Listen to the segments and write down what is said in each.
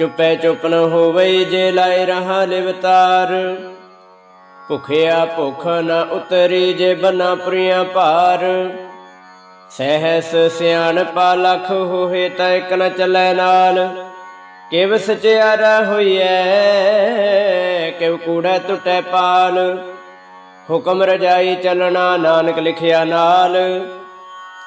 ਚੁੱਪੈ ਚੁੱਪ ਨ ਹੋਵਈ ਜੇ ਲਾਇ ਰਹਾ ਲਿਵਤਾਰ ਭੁਖਿਆ ਭੁਖ ਨ ਉਤਰੀ ਜੇ ਬਨਾ ਪੁਰੀਆਂ ਭਾਰ। ਸਹਿਸ ਸਿਆਣਪਾ ਲਖ ਹੋਏ ਤੈ ਇਕ ਨ ਚੱਲੈ ਨਾਲ। ਕਿਵ ਸਚਿਆਰਾ ਹੋਈਐ, ਕਿਵ ਕੂੜੈ ਟੁੱਟੈ ਪਾਲ। ਹੁਕਮ ਰਜਾਈ ਚੱਲਣਾ ਨਾਨਕ ਲਿਖਿਆ ਨਾਲ।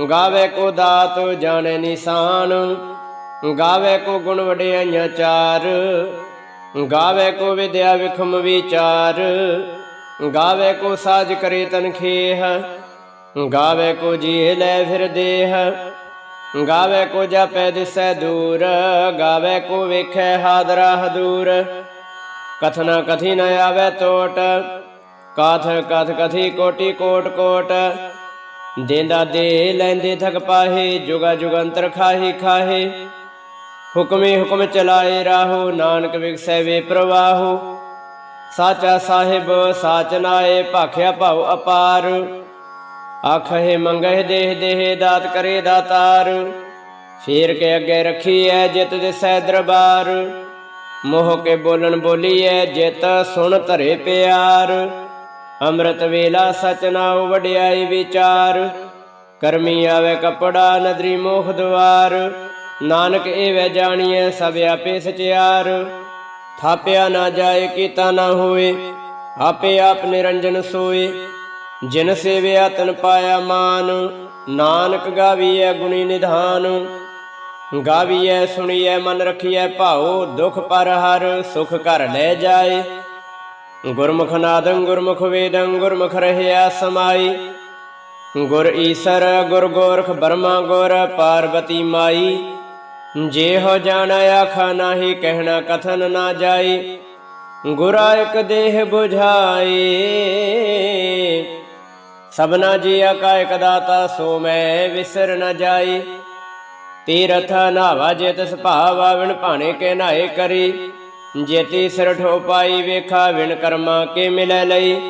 ਗਾਵੇ ਕੋ ਦਾਤ ਜਾਣੇ ਨਿਸ਼ਾਨ, ਗਾਵੇ ਕੋ ਗੁਣ ਵਡਿਆਈਆਂ ਚਾਰ, ਗਾਵੇ ਕੋ ਵਿਦਿਆ ਵਿਖਮ ਵਿਚਾਰ, ਗਾਵੇ ਕੋ ਸਾਜ ਕਰੇ ਤਨਖੇਹ ਗਾਵੇ ਕੋ ਜੀ ਲੈ ਫਿਰ ਦੇਹ, ਗਾਵੇ ਕੋ ਜਾਪੈ ਦਿਸੈ ਦੂਰ, ਗਾਵੇ ਕੋ ਵੇਖੈ ਹਾਦਰਾ ਹਦੂਰ। ਕਥਨਾ ਕਥੀ ਨ ਆਵੇ ਟੋਟ ਕਾਥ ਕਥ ਕਥੀ ਕੋਟੀ ਕੋਟ ਕੋਟ ਦੇਂਦਾ ਦੇ ਲੈਂਦੇ ਥਕ ਪਾਹੇ, ਜੁਗਾ ਜੁਗੰਤਰ ਖਾਹੀ, ਖਾਹੇ। ਹੁਕਮੇ ਹੁਕਮ ਚਲਾਏ ਰਾਹੋ, ਨਾਨਕ ਵਿਗਸੈ ਵੇ ਪ੍ਰਵਾਹੋ। ਸਾਚਾ ਸਾਹਿਬ, ਸਾਚ ਨਾਏ, ਭਾਖਿਆ ਭਾਉ ਅਪਾਰ। ਆਖੇ ਮੰਗਹਿ ਦੇਹ ਦੇਹ, ਦਾਤ ਕਰੇ ਦਾਤਾਰ। ਫੇਰ ਕੇ ਅੱਗੇ ਰੱਖੀ ਰੱਖੀਐ ਜਿਤ ਦਿਸੈ ਦਰਬਾਰ। ਮੋਹ ਕੇ ਬੋਲਣ ਬੋਲੀ ਐ ਜਿਤ ਸੁਣ ਧਰੇ ਪਿਆਰ। ਅੰਮ੍ਰਿਤ ਵੇਲਾ ਸਚ ਨਾਉ ਵਡਿਆਈ ਵਿਚਾਰ, ਕਰਮੀ ਆਵੇ ਕਪੜਾ ਨਦਰੀ ਮੋਖ ਦਵਾਰ, ਨਾਨਕ ਏਵੈ ਜਾਣੀਐ ਸਭ ਆਪੇ ਸਚਿਆਰ। ਥਾਪਿਆ ਨਾ ਜਾਏ, ਕੀਤਾ ਨਾ ਹੋਏ ਆਪੇ ਆਪ ਨਿਰੰਜਨ ਸੋਏ। ਜਿਨ ਸੇਵਿਆ ਤਨ ਪਾਇਆ ਮਾਨ, ਨਾਨਕ ਗਾਵੀਐ ਗੁਣੀ ਨਿਧਾਨ। ਗਾਵੀਐ ਸੁਣੀਐ ਮਨ ਰਖੀਐ ਭਾਉ, ਦੁਖ ਪਰ ਹਰ ਸੁਖ ਘਰ ਲੈ ਜਾਏ। ਗੁਰਮੁਖ ਨਾਦੰ ਗੁਰਮੁਖ ਵੇਦੰ ਗੁਰਮੁਖ ਰਹਿਆ ਸਮਾਈ। ਗੁਰ ਈਸਰ, ਗੁਰ ਗੋਰਖ, ਬਰਮਾ ਗੁਰ ਪਾਰਵਤੀ ਮਾਈ। ਜੇ ਹੋ ਜਾਣਾ ਆਖਾ ਨਾਹੀ, ਕਹਿਣਾ ਕਥਨ ਨਾ ਜਾਈ। ਗੁਰਾ ਇਕ ਦੇਹ 부ਝਾਏ ਸਭਨਾ ਜੀਆ ਕਾ ਇਕ ਦਾਤਾ, ਸੋ ਮੈਂ ਵਿਸਰ ਨਾ ਜਾਈ। ਤੀਰਥ ਨਾਵਾ ਜੇ ਤਿਸ ਭਾਵਾ ਵਿਣ ਭਾਣੇ ਕੇ ਨਾਏ ਕਰੀ। ਜੇਤੀ ਸਿਰ ਠੋ ਪਾਈ ਵੇਖਾ ਵਿਣ ਕਰਮਾ ਕੇ ਮਿਲੈ ਲਈ?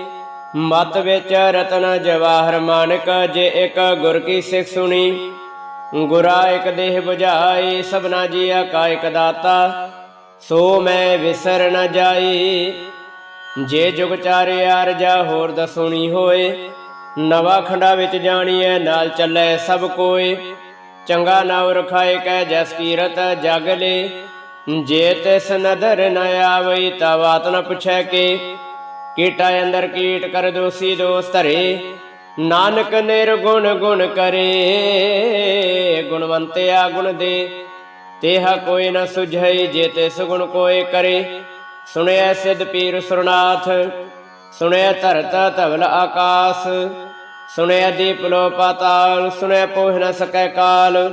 ਮਤ ਵਿੱਚ ਰਤਨ ਜਵਾਹਰ ਮਾਨਕ, ਜੇ ਇੱਕ ਗੁਰ ਕੀ ਸਿੱਖ ਸੁਣੀ? ਗੁਰਾ ਇੱਕ ਦੇਹ 부ਝਾਈ ਸਭਨਾ ਜੀਆ ਕਾ ਇਕ ਦਾਤਾ। ਸੋ ਮੈਂ ਵਿਸਰ ਨ ਜਾਈ। ਜੇ ਜੁਗ ਚਾਰੇ ਆਰਜਾ ਹੋਰ ਦਸੁਣੀ ਹੋਏ, ਨਵਾ ਖੰਡਾ ਵਿੱਚ ਜਾਣੀਐ, ਨਾਲ ਚੱਲੇ ਸਭ ਕੋਏ। ਚੰਗਾ ਨਾਉ ਰਖਾਏ ਕੈ ਜਸ ਕੀਰਤ ਜਗ ਲੇ। ਜੇ ਤਿਸ ਨਦਰ ਨ ਆਵਈ ਤਾ ਨ ਪੁੱਛੈ ਕੇ? ਕੀਟਾ ਅੰਦਰ ਕੀਟ ਕਰ ਦੋਸੀ ਦੋਸ ਧਰੇ। ਨਾਨਕ ਨਿਰਗੁਣ ਗੁਣ ਕਰੇ, ਗੁਣਵੰਤਿਆ ਗੁਣ ਦੇ। ਤੇਹਾ ਕੋਈ ਨ ਸੁਝਈ ਜੇ ਤਿਸ ਗੁਣ ਕੋਏ ਕਰੇ। ਸੁਣਿਆ ਸਿਧ ਪੀਰ ਸੁਰਨਾਥ ਸੁਣਿਆ ਧਰਤ ਧਵਲ ਆਕਾਸ। ਸੁਣਿਆ ਦੀਪ ਲੋ ਪਾਤਾਲ ਸੁਣਿਆ ਪੋਹ ਨ ਸਕੈ ਕਾਲ।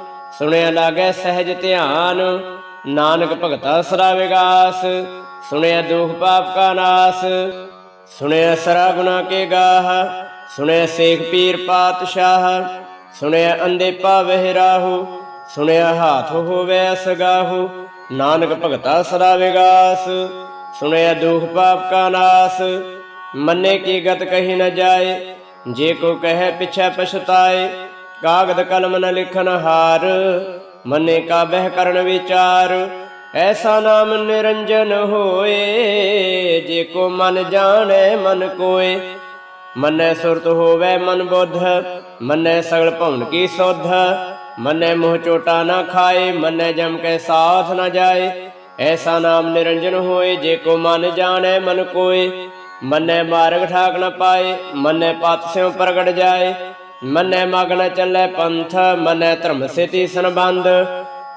ਸੁਣਿਆ ਲਾਗੈ ਸਹਿਜ ਧਿਆਨ, ਨਾਨਕ ਭਗਤਾ ਸਰਾ ਵਿਗਾਸ। ਸੁਣਿਆ ਦੁਖ ਪਾਪ ਕਾ ਨਾਸ, ਸੁਣਿਆ ਸਰਾ ਗੁਨਾ ਕੇ ਗਾਹ, ਸੁਣਿਆ ਸੇਖ ਪੀਰ ਪਾਤਸ਼ਾਹ, ਸੁਣਿਆ ਅੰਦੇ ਪਾਵਹਿ ਰਾਹੂ, ਸੁਣਿਆ ਹਾਥ ਹੋਵੇ ਅਸਗਾਹੂ, ਨਾਨਕ ਭਗਤਾ ਸਦਾ ਵਿਗਾਸ। ਸੁਣਿਆ ਦੁਖ ਪਾਪ ਕਾ ਨਾਸ, ਮੰਨੇ ਕੀ ਗਤ ਕਹੀ ਨ ਜਾਏ, ਜੇ ਕੋ ਕਹੈ ਪਿਛੈ ਪਛਤਾਏ ਕਾਗਦ ਕਲਮ ਨ ਲਿਖਨ ਹਾਰ, ਮਨੇ ਕਾ ਬਹਿ ਕਰਨ ਵਿਚਾਰ, ਐਸਾ ਨਾਮ ਨਿਰੰਜਨ ਹੋਏ, ਜੇ ਕੋ ਮਨ ਜਾਣੈ ਮਨ ਕੋਏ। ਮੰਨੈ ਸੁਰਤ ਹੋਵੇ ਮਨ ਬੁੱਧ, ਮੰਨੈ ਸਗਲ ਭਵਨ ਕੀ ਸੁਧ, ਮੰਨੈ ਮੋਹ ਚੋਟਾ ਨਾ ਖਾਏ, ਮੰਨੈ ਜਮ ਕੇ ਸਾਥ ਨਾ ਜਾਏ। ਐਸਾ ਨਾਮ ਨਿਰੰਜਨ ਹੋਏ, ਜੇ ਕੋ ਮਨ ਜਾਣੈ ਮਨ ਕੋਏ। ਮੰਨੈ ਮਾਰਗ ਠਾਕ ਨ ਪਾਏ, ਮੰਨੈ ਪਤ ਸਿਉ ਪ੍ਰਗਟ ਜਾਏ। ਮੰਨੈ ਮਗਨ ਚੱਲੈ ਪੰਥ, ਮੰਨੈ ਧਰਮ ਸੇਤੀ ਸੰਬੰਧ।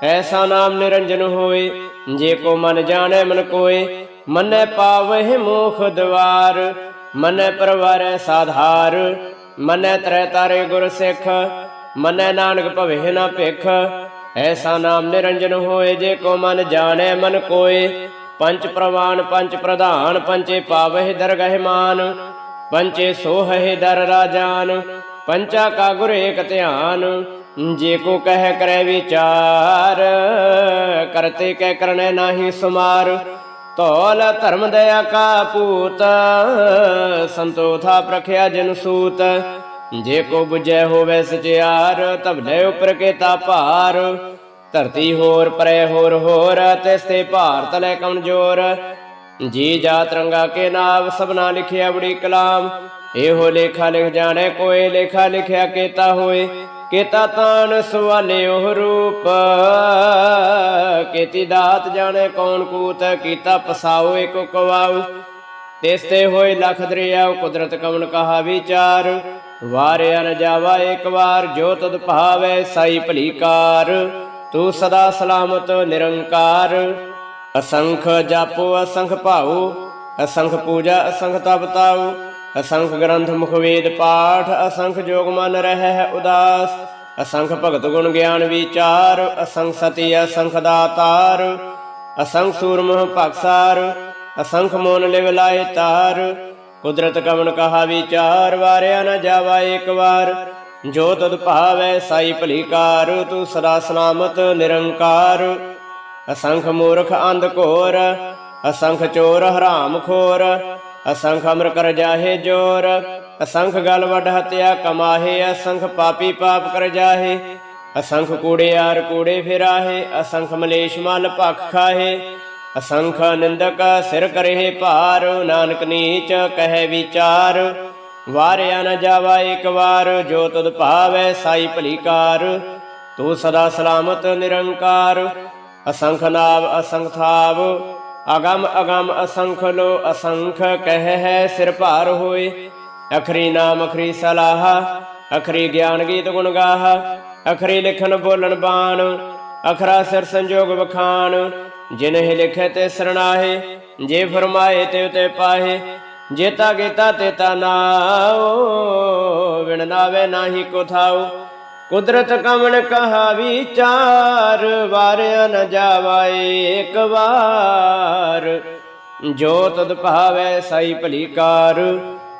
ਐਸਾ ਨਾਮ ਨਿਰੰਜਨ ਹੋਏ, ਜੇ ਕੋ ਮਨ ਜਾਣੈ ਮਨ ਕੋਏ। ਮੰਨੈ ਪਾਵਹਿ ਮੋਖ ਦਵਾਰ, ਮਨੈ ਪਰਵਾਰੈ ਸਾਧਾਰ। ਮੰਨੈ ਤਰੈ ਤਾਰੇ ਗੁਰ ਸਿੱਖ, ਮੰਨੈ ਨਾਨਕ ਭਵੇ ਨਾ ਭਿਖ। ਐਸਾ ਨਾਮ ਨਿਰੰਜਨ ਹੋਏ, ਜੇ ਕੋ ਮਨ ਜਾਣੈ ਮਨ ਕੋਏ। ਪੰਚ ਪ੍ਰਵਾਨ, ਪੰਚ ਪ੍ਰਧਾਨ, ਪੰਚੇ ਪਾਵਹਿ ਦਰਗਹਿ ਮਾਨ ਪੰਚੇ ਸੋਹਹਿ ਦਰ ਰਾਜਾਨ। ਪੰਚਾ ਕਾ ਗੁਰ ਏਕ ਧਿਆਨ, ਜੇ ਕੋ ਕਹਿ ਕਰੈ ਵਿਚਾਰ, ਕਰਤੇ ਕਹਿ ਕਰਨੈ ਨਾਹੀ ਸੁਮਾਰ। ਧੌਲ ਧਰਮ ਦਇਆ ਕਾ ਪੂਤ ਸੰਤੋਥਾ ਪ੍ਰਖਿਆ ਜਨ ਸੂਤ। ਜੇ ਕੋ 부ਜੈ ਹੋਵੇ ਸਚਿਆਰ ਤਬਲੇ ਉਪਰ ਕੇ ਤਾ ਭਾਰ। ਧਰਤੀ ਹੋਰ ਪਰੇ ਹੋਰ ਹੋਰ ਤੇ ਤਿਸਤੇ ਭਾਰਤ ਲੈ ਕਮਜੋਰ ਜੀ ਜਾ ਰੰਗਾ ਕੇ ਨਾਮ ਸਭਨਾ ਲਿਖਿਆ ਬੜੀ ਕਲਾਮ। ਇਹੋ ਲੇਖਾ ਲਿਖ ਜਾਣੇ ਕੋਏ ਲੇਖਾ ਲਿਖਿਆ ਕੇਤਾ ਹੋਏ। ਕੇਤਾ ਤਾਨ ਸਵਾਲੇ ਉਹ ਰੂਪ। ਕੀਤੀ ਦਾਤ ਜਾਣੇ ਕੌਣ ਕੂਤ, ਕੀਤਾ ਪਸਾਓ ਏਕ ਕਵਾਉ। ਤਿਸਤੇ ਹੋਏ ਲਖ ਦਰਿਆ ਕੁਦਰਤ ਕਵਨ ਕਹਾ ਵਿਚਾਰ। ਵਾਰਿਆ ਨ ਜਾਵਾ ਇੱਕ ਵਾਰ, ਜੋ ਤਦ ਭਾਵੇ ਸਾਈ ਭਲੀਕਾਰ ਤੂੰ ਸਦਾ ਸਲਾਮਤ, ਨਿਰੰਕਾਰ। ਅਸੰਖ ਜਾਪੋ, ਅਸੰਖ ਭਾਉ। ਅਸੰਖ ਪੂਜਾ, ਅਸੰਖ ਤਪਤਾਉ ਅਸੰਖ ਗ੍ਰੰਥ ਮੁਖ ਵੇਦ ਪਾਠ, ਅਸੰਖ ਜੋਗ ਮਨ ਰਹਿ ਹੈ ਉਦਾਸ, ਅਸੰਖ ਭਗਤ ਗੁਣ ਗਿਆਨ ਵਿਚਾਰ, ਅਸੰਖ ਸਤੀ ਅਸੰਖ ਦਾਤਾਰ, ਅਸੰਖ ਸੂਰਮਹ ਭਗਸਾਰ ਅਸੰਖ ਮੋਨ ਲਿਵ ਲਾਏ ਤਾਰ, ਕੁਦਰਤ ਕਵਨ ਕਹਾ ਵਿਚਾਰ, ਵਾਰਿਆ ਨਾ ਜਾਵਾ ਇੱਕ ਵਾਰ, ਜੋ ਤਦ ਭਾਵੈ ਸਾਈ ਭਲੀ ਤੂੰ ਸਦਾ ਸਲਾਮਤ ਨਿਰੰਕਾਰ, ਅਸੰਖ ਮੂਰਖ ਅੰਧ ਘੋਰ, ਅਸੰਖ ਚੋਰ ਹਰਾਮ ਖੋਰ ਅਸੰਖ ਅਮਰ ਕਰ ਜਾਹੇ ਜੋਰ, ਅਸੰਖ ਗਲ ਵੱਡ ਹਤਿਆ ਕਮਾਹੇ, ਅਸੰਖ ਪਾਪੀ ਪਾਪ ਕਰ ਜਾਹੇ। ਅਸੰਖ ਕੂੜਿਆਰ ਕੂੜੇ ਫਿਰਾਹੇ, ਅਸੰਖ ਮਲੇਸ਼ ਮਲ ਭਖ ਖਾਹੇ। ਅਸੰਖ ਨਿੰਦਕ ਸਿਰ ਕਰਹਿ ਭਾਰ, ਨਾਨਕ ਨੀਚ ਕਹੈ ਵਿਚਾਰ। ਵਾਰਿਆ ਨ ਜਾਵਾ ਇੱਕ ਵਾਰ, ਜੋ ਤਦ ਭਾਵੈ ਸਾਈ ਭਲੀਕਾਰ ਤੂੰ ਸਦਾ ਸਲਾਮਤ ਨਿਰੰਕਾਰ। ਅਸੰਖ ਨਾਵ ਅਸੰਖ ਥਾਵ ਅਗਮ ਅਗਮ ਅਸੰਖ ਲੋ ਅਸੰਖ ਕਹਿ ਹੈ ਸਿਰ ਭਾਰ ਹੋਏ। ਅਖਰੀ ਨਾਮ ਅਖਰੀ ਸਲਾਹ, ਅਖਰੀ ਗਿਆਨ ਗੀਤ ਗੁਣ ਗਾਹ, ਅਖਰੀ ਲਿਖਨ ਬੋਲਣ ਬਾਣ, ਅਖਰਾ ਸਿਰ ਸੰਜੋਗ ਵਖਾਨ ਜਿਨਹਿ ਲਿਖੇ ਤੇ ਸਰਣਾਹੇ ਜੇ ਫਰਮਾਏ ਤੇ ਉਤੇ ਪਾਹੇ। ਜੇਤਾ ਗੀਤਾ ਤੇ ਤਾ ਨਾਉ ਵਿਣ ਨਾਵੇ ਨਾਹੀ ਕੋ ਥਾਉ। ਕੁਦਰਤ ਕਮਣ ਕਹਾ ਵਿਚਾਰ ਵਾਰਿਆ ਨ ਜਾਵਾਏ ਇੱਕ ਵਾਰ। ਜੋ ਤਦ ਭਾਵੈ ਸਾਈ ਭਲੀ ਕਾਰ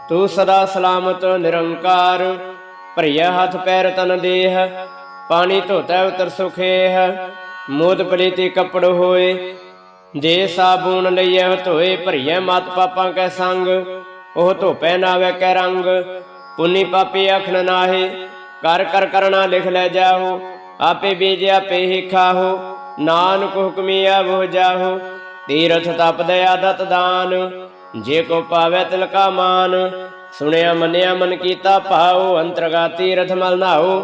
ਤੂੰ ਸਦਾ ਸਲਾਮਤ, ਨਿਰੰਕਾਰ। ਭਰੀਆ ਹੱਥ ਪੈਰ ਤਨ ਦੇਹ, ਪਾਣੀ ਧੋਤਾ ਉਤਰ ਸੁਖੇਹ। ਮੋਦ ਪਲੀਤੀ ਕੱਪੜ ਹੋਏ, ਜੇ ਸਾਬੂਨ ਲਈਐ ਧੋਏ, ਭਰੀਐ ਮਤ ਪਾਪਾਂ ਕੈ ਸੰਗ। ਉਹ ਧੋਪੈ ਨਾਵੇ ਕੈ ਰੰਗ, ਪੁੰਨੀ ਪਾਪੀ ਅਖਣ ਨਾਹੇ ਕਰ ਕਰ ਕਰਣਾ ਲਿਖ ਲੈ ਜਾਹੋ ਆਪੇ ਬੀਜ ਆਪੇ ਹੀ ਖਾਹੋ ਨਾਨਕ ਹੁਕਮੀ ਆਵੋ ਜਾਹੋ ਤੀਰਥ ਤਪ ਦਇਆ ਦਤ ਦਾਨ, ਜੇ ਕੋ ਪਾਵੇ ਤਿਲ ਕਾ ਮਾਨ, ਸੁਣਿਆ ਮੰਨਿਆ ਮਨ ਕੀਤਾ ਭਾਉ, ਅੰਤਰਗਾ ਤੀਰਥ ਮਲ ਨਾਓ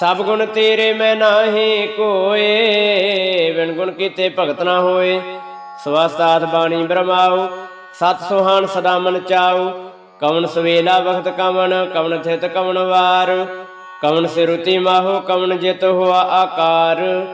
ਸਭ ਗੁਣ ਤੇਰੇ ਮੈਂ ਨਾਹੀ ਕੋਏ, ਬਿਨ ਗੁਣ ਕੀਤੇ ਭਗਤ ਨਾ ਹੋਏ। ਸਵਸਤਾਤ ਬਾਣੀ ਬ੍ਰਹਮਾਉ ਸਤ ਸੁਹਾਨ ਸਦਾ ਮਨ ਚਾਉ। ਕਵਨ ਸਵੇਲਾ ਵਖਤ ਕਵਣ ਕਵਣ ਥਿਤ ਕਵਣ ਵਾਰ। ਕਵਣ ਸਿਰੁਤੀ ਮਾਹੋ ਕਵਣ ਜਿਤ ਹੋਆ ਆਕਾਰ।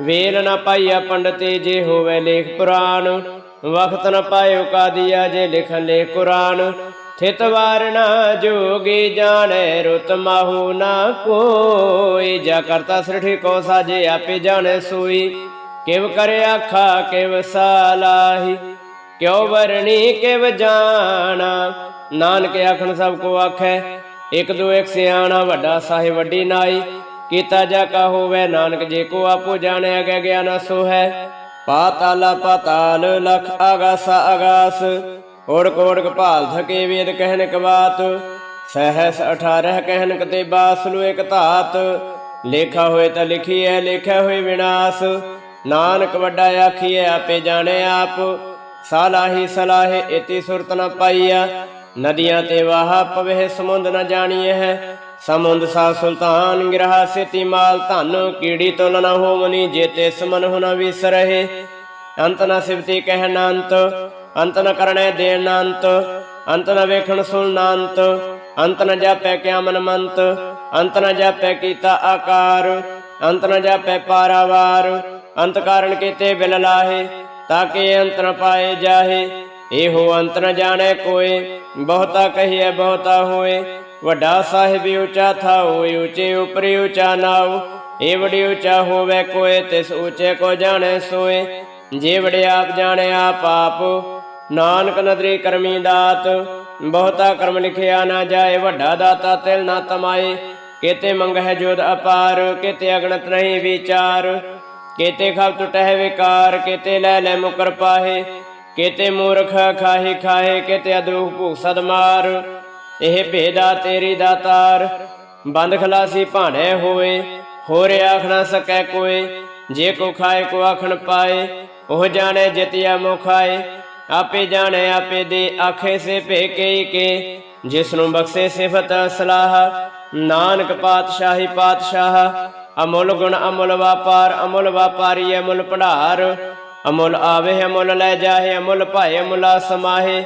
ਵੇਲ ਨ ਪਾਈਆ ਪੰਡਤੇ, ਜੇ ਹੋਵੇ ਲੇਖ ਪੁਰਾਣ। ਵਖਤ ਨ ਪਾਇਓ ਕਾਦੀਆ, ਜੇ ਲਿਖਨ ਲੇ ਕੁਰਾਨ। ਥਿਤ ਵਾਰਣਾ ਜੋਗੀ ਜਾਣੈ, ਰੁਤ ਮਾਹੂ ਨਾ ਕੋਈ। ਜਾ ਕਰਤਾ ਸ੍ਰਿਠੀ ਕੋ ਸਾਜੇ, ਆਪੇ ਜਾਣੈ ਸੋਈ। ਕਿਵ ਕਰੇ ਆਖਾ, ਕਿਵ ਸਾਲਾਹੀ। ਕਿਉ ਵਰਣੀ, ਕਿਵ ਜਾਣਾ। ਨਾਨਕ ਆਖਣ ਸਭ ਕੋ ਆਖੈ ਇਕ ਦੋ ਇੱਕ ਸਿਆਣਾ ਵੱਡਾ ਸਾਹਿਬ ਵੱਡੀ ਨਾਈ, ਕੀਤਾ ਜਾ ਕਾ ਹੋਵੇ ਨਾਨਕ ਜੇ ਕੋ ਆਪੋ ਜਾਣਿਆ ਗਿਆ ਗਿਆਨ ਸੋ ਹੈ ਪਾਤਾਲਾ ਪਾਤਾਲ ਲਖ ਆਗਾਸਾ ਆਗਾਸ ਓੜਕ ਓੜਕ ਭਾਲ ਥਕੇ ਵੇਦ ਕਹਿਨਕ ਬਾਤ। ਸਹਸ 18 ਕਹਿਨਕ ਤੇ ਬਾਸਲੂ ਇਕ ਧਾਤ। ਲੇਖਾ ਹੋਏ ਤਾਂ ਲਿਖੀਐ ਲੇਖਿਆ ਹੋਏ ਵਿਨਾਸ਼। ਨਾਨਕ ਵੱਡਾ ਆਖੀਐ, ਆਪੇ ਜਾਣੇ ਆਪ। ਸਾਲਾਹੀ ਸਲਾਹੇ, ਇਤੀ ਸੁਰਤ ਨ ਪਾਈਆ। ਨਦੀਆਂ ਤੇ ਵਾਹ ਪਵੇ, ਸਮੁੰਦ ਨ ਜਾਣੀਐ ਹੈ। ਸਮੁੰਦ ਸਾ ਸੁਲਤਾਨ ਗਿਰਹਾ ਸੇਤੀ ਮਾਲ, ਧਨ ਕੀੜੀ ਤੁਲ ਨ ਹੋਵਨੀ ਜੇਤੇ ਸਮਨ ਹੁਨ ਵਿਸਰਹਿ ਅੰਤ ਨ ਸਿਵਤੀ ਕਹਿ ਨ ਅੰਤ ਅੰਤ ਨ ਕਰਣੈ ਦੇਣ ਨ ਅੰਤ ਅੰਤ ਨ ਵੇਖਣ ਸੁਣ ਨ ਅੰਤ ਨ ਜਾਪੈ ਕਿਆ ਮਨ ਮੰਤ, ਅੰਤ ਨ ਜਾਪੈ ਕੀਤਾ ਆਕਾਰ, ਅੰਤ ਨ ਜਾਪੈ ਪਾਰਾਵਾਰ, ਅੰਤ ਕਾਰਨ ਕੀਤੇ ਬਿਲ ਲਾਹੇ ਤਾਕੇ ਅੰਤ ਨ ਪਾਏ ਜਾਹੇ। ਇਹੋ ਅੰਤ ਨ ਜਾਣੈ ਕੋਏ ਬਹੁਤਾ ਕਹੀਐ ਬਹੁਤਾ ਹੋਏ। ਵੱਡਾ ਸਾਹਿਬ ਉਚਾ ਥਾਉ, ਉੱਚੇ ਉਪਰਿ ਉਚਾ ਨਾਉ। ਏ ਵੜੀ ਉੱਚਾ ਹੋਵੇ ਕੋਏ, ਤਿਸ ਉੱਚੇ ਕੋ ਜਾਣੈ ਸੋਏ। ਜੇ ਵੜੇ ਆਪ ਜਾਣੈ ਆਪ ਆਪ, ਨਾਨਕ ਨਦਰੀ ਕਰਮੀ ਦਾਤ। ਬਹੁਤਾ ਕਰਮ ਲਿਖਿਆ ਨਾ ਜਾਏ, ਵੱਡਾ ਦਾਤਾ ਤਿਲ ਨਾ ਤਮਾਏ। ਕੇਤੇ ਮੰਗਹਿ ਜੋਦ ਅਪਾਰ, ਕੇਤੇ ਅਗਣਤ ਨਹੀਂ ਵਿਚਾਰ। ਕੇਤੇ ਖਬ ਟੁਟਹਿ ਵਿਕਾਰ, ਕੇਤੇ ਲੈ ਲੈ ਮੁਕਰ ਪਾਹੇ। ਕੇਤੇ ਮੂਰਖ ਖਾਹੀ ਖਾਹੇ, ਕੇਤੇ ਅਦਰੂਹ ਭੂਖ ਸਦ ਮਾਰ। ਇਹ ਭੇਦਾ ਤੇਰੀ ਦਾਤਾਰ ਬੰਦ ਖਲਾਸੀ ਭਾਣੇ ਹੋਏ। ਹੋਰ ਆਖ ਨਾ ਸਕੈ ਕੋਏ, ਜੇ ਕੋ ਖਾਏ ਕੋ ਆਖਣ ਪਾਏ। ਉਹ ਜਾਣੇ ਜਿਤਿਆ ਮੁਖਾਏ, ਆਪੇ ਜਾਣੇ ਆਪੇ ਦੇ ਆਖੇ ਸੇ ਭੇਕੇ ਕੇ ਜਿਸ ਨੂੰ ਬਖਸ਼ੇ ਸਿਫਤ ਸਲਾਹ, ਨਾਨਕ ਪਾਤਸ਼ਾਹੀ ਪਾਤਸ਼ਾਹ। ਅਮੁੱਲ ਗੁਣ ਅਮੁੱਲ ਵਾਪਾਰ, ਅਮੁੱਲ ਵਾਪਾਰੀ ਅਮੁੱਲ ਭੰਡਾਰ। ਅਮੁੱਲ ਆਵੇ, ਅਮੁੱਲ ਲੈ ਜਾਹੇ, ਅਮੁੱਲ ਭਾਏ, ਅਮੁੱਲਾ ਸਮਾਹੇ।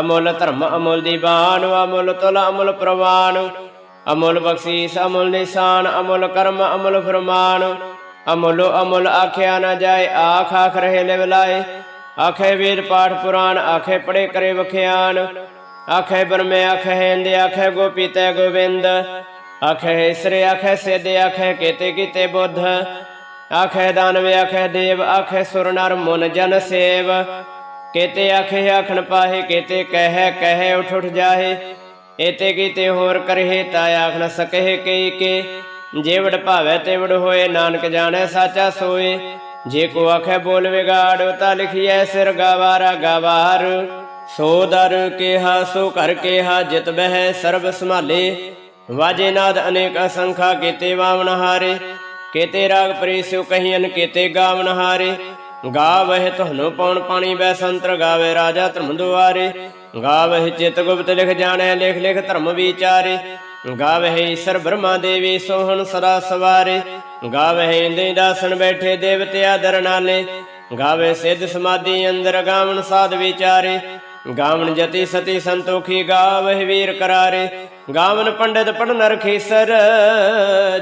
ਅਮੁੱਲ ਧਰਮ, ਅਮੁੱਲ ਦੀਵਾਨ ਅਮੁੱਲ ਤੁਲ, ਅਮੁੱਲ ਪ੍ਰਵਾਨ। ਅਮੁੱਲ ਬਖਸ਼ੀਸ, ਅਮੁੱਲ ਨਿਸ਼ਾਨ, ਅਮੁੱਲ ਕਰਮ, ਅਮੁੱਲ ਫਰਮਾਨ। ਅਮੁੱਲ ਅਮੁੱਲ ਆਖਿਆ ਨਾ ਜਾਏ, ਆਖ ਆਖ ਰਹੇ ਲਿਵ ਲਾਏ। ਆਖੇ ਵੇਦ ਪਾਠ ਪੁਰਾਣ, ਆਖੇ ਪੜੇ ਕਰੇ ਵਖਿਆਨ। ਆਖੇ ਬਰਮੇ ਆਖੇ ਹਿੰਦ, ਆਖੇ ਗੋਪੀ ਤੈ ਗੋਬਿੰਦ। ਆਖੇ ਇਸਰੇ, ਆਖੇ ਸਿੱਧ, ਆਖੇ ਕੀਤੇ ਕੀਤੇ ਬੁੱਧ। ਆਖੇ ਦਾਨਵ ਆਖੇ ਦੇਵ ਆਖੇ ਸੁਰ ਨਰ ਮਨ ਜਨ ਸੇਵ। ਕੇਤੇ ਆਖੇ ਆਖਣ ਪਾਹੇ, ਕੇਤੇ ਕਹਿ ਕਹਿ ਉਠ ਉਠ ਜਾਹੇ। ਏਤੇ ਕੀਤੇ ਹੋਰ ਕਰਹਿ, ਤਾ ਆਖ ਨ ਸਕਹਿ ਕਈ ਕੇ। ਜੇ ਵਡ ਭਾਵੈ ਹੋਏ, ਨਾਨਕ ਜਾਣੈ ਸਾਚਾ ਸੋਏ। ਜੇ ਕੋ ਆਖੇ ਬੋਲ ਵਿਗਾੜ, ਤਾ ਲਿਖੀਐ ਸਿਰ ਗਵਾਰਾ, ਗਵਾਰ। ਸੋ ਦਰ ਕੇਹਾ, ਸੋ ਕਰ ਕੇਹਾ, ਜਿਤ ਬਹਿ ਸਰਬ ਸੰਭਾਲੇ। ਵਾਜੇ ਨਾਦ ਅਨੇਕ ਅਸੰਖਾ ਕੀਤੇ ਵਾਵਨ ਹਾਰੇ। ਕੇਤੇ ਰਾਗ ਪ੍ਰੀਸਿਉ ਕਹੀਨ ਕੇਤੇ ਗਾਵਨ ਹਾਰੇ। ਗਾਵਹਿ ਤੁਹਾਨੂੰ ਪਉਣ ਪਾਣੀ ਬੈ ਸੰਤਰ ਗਾਵੇ ਰਾਜਾ ਧਰਮ ਦੁਆਰੇ। ਗਾਵਹਿ ਚਿਤ ਗੁਪਤ ਲਿਖ ਜਾਣੈ ਲਿਖ ਲਿਖ ਧਰਮ ਵਿਚਾਰੇ। ਗਾਵਹਿ ਈਸ਼ਰ ਬ੍ਰਹਮਾ ਦੇਵੀ ਸੋਹਣ ਸਦਾ ਸਵਾਰੇ। ਗਾਵਹਿ ਇੰਦੇ ਦਾਸਨ ਬੈਠੇ ਦੇਵਤੇ ਆਦਰ ਨਾਲੇ। ਗਾਵੇ ਸਿੱਧ ਸਮਾਧੀ ਅੰਦਰ ਗਾਵਣ ਸਾਧ ਵਿਚਾਰੇ। ਗਾਵਣ ਜਤੀ ਸਤੀ ਸੰਤੋਖੀ ਗਾਵਹਿ ਵੀਰ ਕਰਾਰੇ। ਗਾਵਨ ਪੰਡਿਤ ਪੜਨ ਰਖੀਸਰ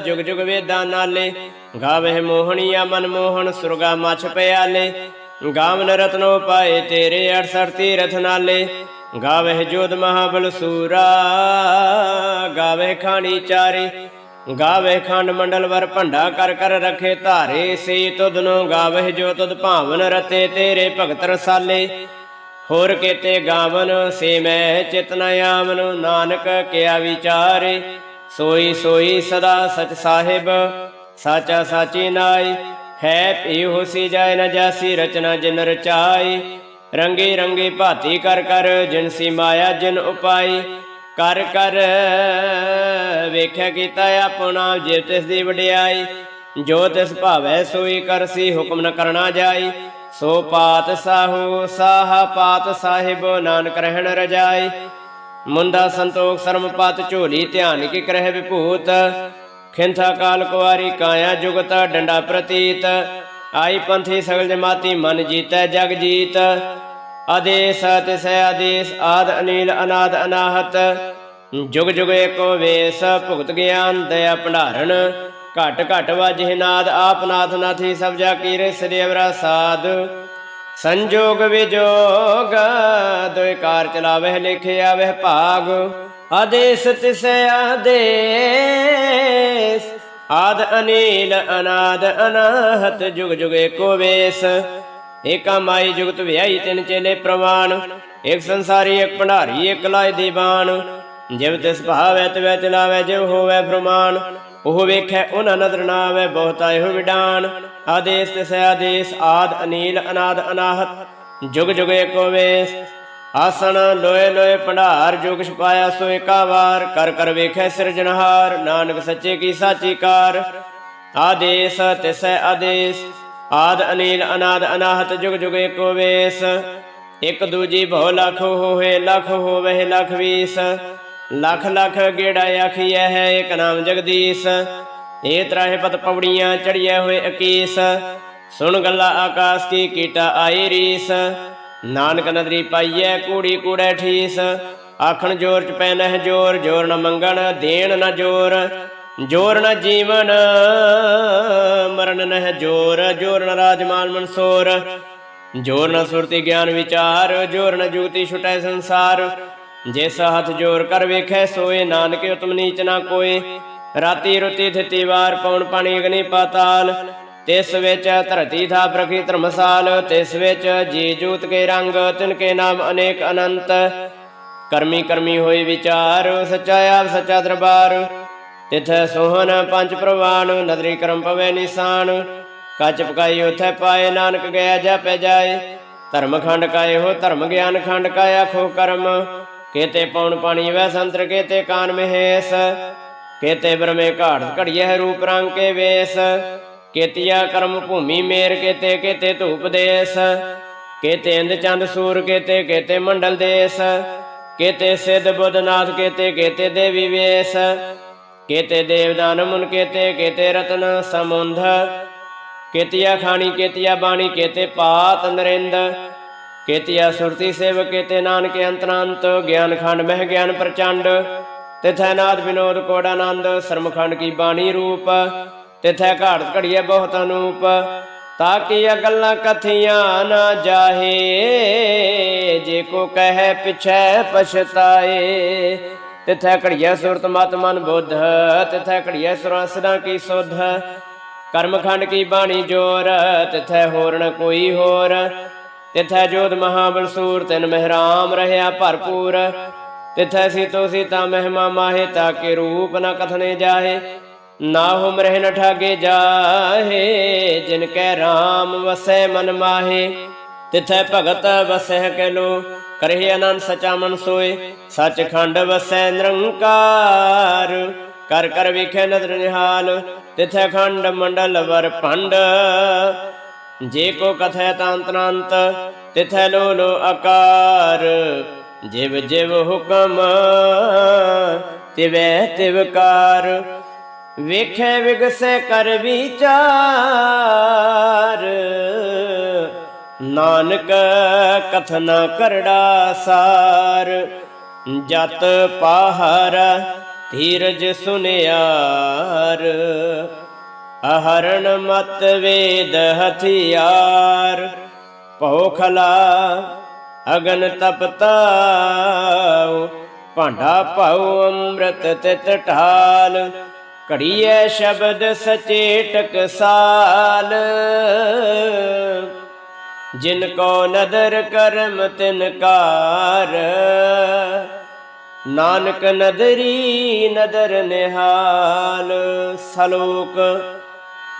ਜੁਗ ਜੁਗ ਵੇਦਾਂ ਨਾਲੇ। ਗਾਵਹਿ ਮੋਹਣੀਆ ਮਨ ਮੋਹਨ ਸੁਰਗਾ ਮਛ ਪਿਆਲੇ। ਗਾਵਨ ਰਤਨੋ ਪਾਏ ਤੇਰੇ 68 ਤੀਰਥ ਨਾਲੇ। ਗਾਵਹਿ ਜੋਧ ਮਹਾਬਲ ਸੂਰਾ ਗਾਵੇ ਖਾਣੀ ਚਾਰੇ। ਗਾਵੇ ਖੰਡ ਮੰਡਲ ਵਰ ਭੰਡਾ ਕਰ ਕਰ ਰਖੇ ਧਾਰੇ। ਸੇ ਨੂੰ ਗਾਵਹਿ ਜੋ ਤੁਧ ਭਾਵਨ ਰਤੇ ਤੇਰੇ ਭਗਤ ਰਸਾਲੇ। ਹੋਰ ਕੇਤੇ ਗਾਵਨ, ਸੇ ਮੈਂ ਚਿਤਨ ਆਵਨ, ਨਾਨਕ ਕਿਆ ਵਿਚਾਰੇ। ਸੋਈ ਸੋਈ ਸਦਾ ਸਚ ਸਾਹਿਬ, ਸਾਚਾ ਸਾਚੀ ਨਾਈ। ਹੈ ਭੀ ਹੋਸੀ ਜਾਇ ਨ ਜਾਸੀ, ਰਚਨਾ ਜਿਨ ਰਚਾਈ। ਰੰਗੇ ਰੰਗੇ ਭਾਤੀ ਕਰ ਕਰ ਜਿਨਸੀ ਮਾਇਆ ਜਿਨ ਉਪਾਈ। ਕਰ ਕਰ ਵੇਖਿਆ ਕੀਤਾ ਆਪਣਾ, ਜੇ ਤਿਸ ਦੀ ਵਡਿਆਈ। ਜੋ ਤਿਸ ਭਾਵੈ ਸੋਈ ਕਰਸੀ ਹੁਕਮ ਨ ਕਰਨਾ ਜਾਈ। ਸੋ ਪਾਤ ਸਾਹੂ, ਸਾਹ ਪਾਤ ਸਾਹਿਬ, ਨਾਨਕ ਰਹਿਣ ਰਜਾਈ। ਮੁੰਦਾ ਸੰਤੋਖ ਸਰਮ ਪਤ, ਝੋਲੀ ਧਿਆਨ ਕੀ ਕਰਹਿ ਵਿਭੂਤ। ਖਿੰਥਾ ਕਾਲ ਕੁਵਾਰੀ ਕਾਇਆ ਜੁਗਤ ਡੰਡਾ ਪ੍ਰਤੀਤ। ਆਈ ਪੰਥੀ ਸਗਲ ਜਮਾਤੀ ਮਨ ਜੀਤੈ ਜਗ ਜੀਤ। ਆਦੇਸ ਤਿਸੈ ਆਦੇਸ, ਆਦ ਅਨੀਲ ਅਨਾਦ ਅਨਾਹਤ। ਜੁਗ ਜੁਗ ਏਕੋ ਵੇਸ, ਭੁਗਤ ਗਿਆਨ ਦਇਆ ਭੰਡਾਰਨ। ਘਟ ਘਟ ਵਾਜਹਿ ਨਾਦ, ਆਪ ਨਾਥ ਨਾਥੀ ਸਭ ਜਾ ਕੀਰੇ ਸਦੇਵਰਾ ਸਾਧ। ਸੰਜੋਗ ਵਿਜੋਗ, ਦੋਇ ਕਾਰ ਚਲਾਵਹਿ ਲਿਖਿਆ ਵਹਿ ਭਾਗ। ਆਦੇਸ ਤਿਸੈ ਆਦੇਸ, ਆਦ ਅਨੀਲ ਅਨਾਦ ਅਨਾਹਤ, ਜੁਗ ਜੁਗ ਏਕੋ ਵੇਸ। ਏਕਾ ਮਾਈ ਜੁਗਤ ਵਿਆਈ ਤਿਨ ਚੇਲੇ ਪ੍ਰਵਾਨ ਇੱਕ ਸੰਸਾਰੀ ਇੱਕ ਭੰਡਾਰੀ ਇੱਕ ਲਾਇ ਦੀਵਾਨ। ਜਿਵ ਤਿਸ ਭਾਵੈ ਤਿਵੈ ਚਲਾਵੈ, ਜਿਵ ਹੋਵੈ ਫਰਮਾਨ ਉਹ ਵੇਖੈ ਉਹਨਾਂ ਨਦਰ ਨਾ ਆਵੈ ਬਹੁਤਾ ਇਹੋ ਵਿਡਾਨ। ਆਦੇਸ ਤਿਸੈ ਆਦੇਸ ਆਦ ਅਨੀਲ, ਅਨਾਦ ਅਨਾਹਤ। ਜੁਗ ਜੁਗ ਏਕੋ ਵੇਸ। ਆਸਣ ਲੋਏ ਲੋਏ ਭੰਡਾਰ ਜੁਗ ਛਪਾਇਆ ਸੋ ਏਕਾ ਵਾਰ। ਕਰ ਕਰ ਵੇਖੈ ਸਿਰਜਣਹਾਰ ਨਾਨਕ ਸੱਚੇ ਕੀ ਸਾਚੀ ਕਾਰ। ਆਦੇਸ ਤਿਸੈ ਆਦੇਸ ਆਦ ਅਨੀਲ, ਅਨਾਦ ਅਨਾਹਤ, ਜੁਗ ਜੁਗ ਏਕੋ ਵੇਸ। ਇਕ ਦੂਜੀ ਬਹੁ ਲਖ ਹੋਏ, ਲਖ ਹੋਵੇ, ਲਖ ਵੀਸ। ਲਖ ਲਖ ਗੇੜਾ ਆਖੀਐ ਹੈ ਇਕ ਨਾਮ ਜਗਦੀਸ਼। ਏ ਤਰਾਹੇ ਪਤ ਪੌੜੀਆਂ ਚੜੀਐ ਹੋਏ 21 ਸੁਣ ਗੱਲਾਂ ਆਕਾਸ਼ ਕੀ ਕੀਟਾ ਆਈ ਰੀਸ। ਨਾਨਕ ਨਦਰੀ ਪਾਈਐ ਕੂੜੀ ਕੂੜੈ ਠੀਸ। ਆਖਣ ਜੋਰ ਚ ਪੈ ਨਹਿ ਜੋਰ ਜੋਰ ਨ ਮੰਗਣ, ਦੇਣ ਨ ਜੋਰ। ਜੋਰ ਨ ਜੀਵਨ, ਮਰਨ ਨਹਿ ਜੋਰ। ਜੋਰ ਨ ਰਾਜਮਾਨ ਮਨਸੋਰ। ਜੋਰ ਨ ਸੁਰਤੀ ਗਿਆਨ ਵਿਚਾਰ, ਜੋਰ ਨ ਜੂਤੀ ਛੁਟੈ ਸੰਸਾਰ। ਜਿਸ ਹੱਥ ਜੋਰ ਕਰ ਵੇਖੈ, ਸੋਏ ਨਾਨਕ ਉਤਮ ਨੀਚ ਨਾ ਕੋਏ। ਰਾਤੀ ਰੁਤੀ ਥਿਤੀ ਵਾਰ ਪਉਣ ਪਾਣੀ ਅਗਨੀ ਪਾਤਾਲ। ਤਿਸ ਵਿੱਚ ਧਰਤੀ ਥਾ ਪ੍ਰਖੀ ਧਰਮਸਾਲ। ਤਿਸ ਵਿੱਚ ਜੀ ਜੂਤ ਕੇ ਰੰਗ, ਤਿਨ ਕੇ ਨਾਮ ਅਨੇਕ ਅਨੰਤ। ਕਰਮੀ ਕਰਮੀ ਹੋਏ ਵਿਚਾਰ, ਸੱਚਾ ਆਪ ਸੱਚਾ ਦਰਬਾਰ। ਤਿਥ ਸੋਹਣ ਪੰਜ ਪ੍ਰਵਾਨ, ਨਦਰੀ ਕਰਮ ਪਵੇ ਨਿਸ਼ਾਨ। ਕੱਚ ਪਕਾਈ ਉਥੈ ਪਾਏ, ਨਾਨਕ ਗਿਆ ਜਪੈ ਜਾਏ। ਧਰਮ ਖੰਡ ਕਾਏ ਹੋ, ਧਰਮ ਗਿਆਨ ਖੰਡ ਕਾਇਆ ਖੋ ਕਰਮ। ਕੇਤੇ ਪੌਣ ਪਾਣੀ ਵੈ ਸੰਤਰ, ਕੇਤੇ ਕਾਨ ਮਹੇਸ। ਕੇਤੇ ਬਰਮੇ ਘਾੜ ਘੜੀਐ ਰੂਪ ਰੰਗ ਕੇ ਵੇਸ। ਕੇਤੀਆ ਕਰਮ ਭੂਮੀ ਮੇਰ, ਕੇਤੇ ਕੇਤੇ ਧੂਪ ਦੇਸ। ਕੇਤੇ ਇੰਦ ਚੰਦ ਸੂਰ, ਕੇਤੇ ਕੇਤੇ ਮੰਡਲ ਦੇਸ। ਕੇਤੇ ਸਿੱਧ ਬੁੱਧਨਾਥ ਕੇਤੇ ਕੇਤੇ ਦੇਵੀ ਵੇਸ। ਕੇਤੇ ਦੇਵਦਾਨ ਮੁਨ, ਕੇਤੇ ਕੇਤੇ ਰਤਨ ਸਮੁੰਧ। ਕੇਤੀਆ ਖਾਣੀ, ਕੇਤੀਆ ਬਾਣੀ, ਕੇਤੇ ਪਾਤ ਨਰਿੰਦ। ਕੇਤੀਆ ਸੁਰਤੀ ਸੇਵ ਕੇਤੇ ਨਾਨਕ ਅੰਤਰਾੰਤ, ਗਿਆਨ ਖੰਡ ਮਹਿ ਗਿਆਨ ਪ੍ਰਚੰਡ। ਤਿਥੈ ਨਾਦ ਵਿਨੋਦ ਕੋੜ ਆਨੰਦ ਸਰਮਖੰਡ ਕੀ ਬਾਣੀ ਰੂਪ। ਤਿਥੈ ਘਾਟ ਘੜੀਏ ਬਹੁਤ ਅਨੂਪ। ਤਾਕਿ ਇਹ ਗੱਲਾਂ ਕਥੀਆਂ ਨਾ ਜਾਹੇ, ਜੇ ਕੋ ਕਹੈ ਪਿਛੈ ਪਛਤਾਏ। ਤਿਥੈ ਘੜੀਏ ਸੁਰਤ ਮਤ ਮਨ ਬੁੱਧ, ਤਿਥੈ ਘੜੀਏ ਸੁਰਾਸਨਾ ਕੀ ਸੁਧ। ਕਰਮਖੰਡ ਕੀ ਬਾਣੀ ਜੋਰ, ਤਿਥੈ ਹੋਰ ਨ ਕੋਈ ਹੋਰ। ਤਿਥੈ ਜੋਤ ਮਹਾਬਲ ਸੂਰ, ਤਿਨ ਮਹਿਰਾਮ ਰਹਿਆ ਭਰਪੂਰ। ਤਿਥੈ ਸੀਤੋ ਸੀਤਾ ਮਹਿਮਾ ਮਾਹੇ ਤਾਕੇ ਰੂਪ ਨ ਕਥਨੇ ਜਾਹੇ। ਨਾ ਹੁਮ ਰਹਿ ਨ ਠਾਗੇ ਜਾਹੇ, ਜਿਨ ਕੈ RAM ਵਸੈ ਮਨ ਮਾਹੇ। ਤਿਥੈ ਭਗਤ ਵਸੈ ਕੈ ਲੋ ਕਰਹਿ ਆਨੰਦ ਸਚਾ ਮਨ ਸੋਏ। ਸਚਖੰਡ ਵਸੈ ਨਿਰੰਕਾਰ, ਕਰ ਕਰ ਵੇਖੈ ਨਦਰ ਨਿਹਾਲ। ਤਿਥੈ ਖੰਡ ਮੰਡਲ ਵਰ ਭੰਡ ਜੇ ਕੋ ਕਥੈ ਤਾਂਤਨਾੰਤ ਤਿਥੈ ਲੋ ਲੋ ਆਕਾਰ। ਜਿਵ ਜਿਵ ਹੁਕਮ, ਤਿਵੈ ਤਿਵਕਾਰ ਵੇਖੈ ਵਿਗਸੈ ਕਰ ਵਿਚਾਰ। ਨਾਨਕ ਕਥਨ ਕਰੜਾ ਸਾਰ। ਜਤ ਪਾਹਰ ਧੀਰਜ ਸੁਨਿਆਰ। ਅਹਰਣ ਮਤ ਵੇਦ ਹਥਿਆਰ, ਭੋਖਲਾ ਅਗਨ ਤਪਤਾਉ, ਭਾਂਡਾ ਪਾਉ ਅੰਮ੍ਰਿਤ ਤਿਤ ਢਾਲ, ਘੜੀਐ ਸ਼ਬਦ ਸਚੇ ਟਕਸਾਲ ਜਿਨ ਕੋ ਨਦਰ ਕਰਮ ਤਿਨ ਕਾਰ, ਨਾਨਕ ਨਦਰੀ ਨਦਰ ਨਿਹਾਲ। ਸਲੋਕ